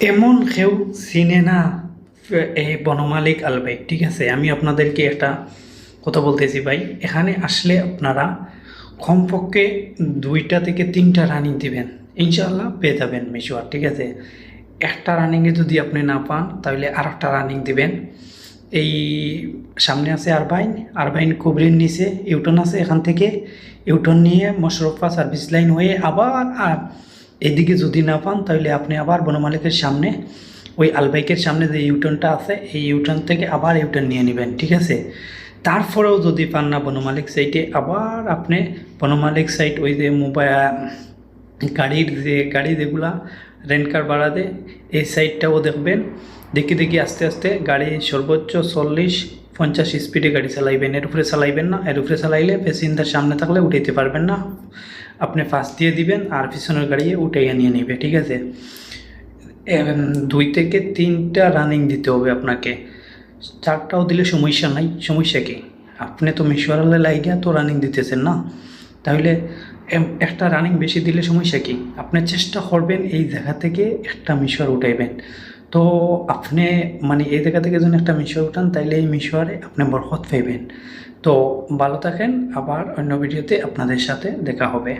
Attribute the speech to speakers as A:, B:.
A: এমন কেউ চিনে না এই বনমালিক আলবাই ঠিক আছে? আমি আপনাদেরকে একটা কথা বলতেছি ভাই, এখানে আসলে আপনারা কমপক্ষে দুইটা থেকে তিনটা রানিং দিবেন ইনশাল্লাহ পেয়ে যাবেন মিশোয়ার, ঠিক আছে? একটা রানিংয়ে যদি আপনি না পান, তাহলে আর একটা রানিং দিবেন। এই সামনে আছে আরবাইন আরবাইন কুবরির নিচে, ইউটন আছে এখান থেকে, ইউটন নিয়ে মশরফা সার্ভিস লাইন হয়ে আবার এদিকে যদি না পান, তাহলে আপনি আবার বনমালিকের সামনে, ওই আলবাইকের সামনে যে ইউটার্নটা আছে, এই ইউটার্ন থেকে আবার ইউটার্ন নিয়ে নেবেন, ঠিক আছে? তারপরেও যদি পান না বনমালিক সাইটে আবার আপনি বনমালিক সাইট ওই যে মোবাইল গাড়ির যে, গাড়ি যেগুলা রেন্ট কার ভাড়া দেয়, এই সাইডটাও দেখবেন। দেখি দেখি, আস্তে আস্তে গাড়ি সর্বোচ্চ চল্লিশ, পঞ্চাশ স্পিডে গাড়ি চালাইবেন। এর উপরে চালাইবেন না, এর উপরে চালাইলে প্যাসেঞ্জার সামনে থাকলে উঠাইতে পারবেন না। আপনি ফার্স্ট দিয়ে দিবেন আর পিছনের গাড়ি উঠাইয়া নিয়ে নেবে, ঠিক আছে? দুই থেকে তিনটা রানিং দিতে হবে আপনাকে। চারটাও দিলে সমস্যা নাই, সমস্যা কি? আপনি তো মিশওয়ারালে লাইগা তো রানিং দিতেছেন না? তাহলে একটা রানিং বেশি দিলে সমস্যা কি? আপনি চেষ্টা করবেন এই জায়গা থেকে একটা মিশর উঠাইবেন। তো আপনি মানে এই জায়গা থেকে যদি একটা মিশর উঠান, তাইলে এই মিশরে আপনি বরকত পাইবেন। তো ভালো থাকেন, আবার অন্য ভিডিওতে আপনাদের সাথে দেখা হবে।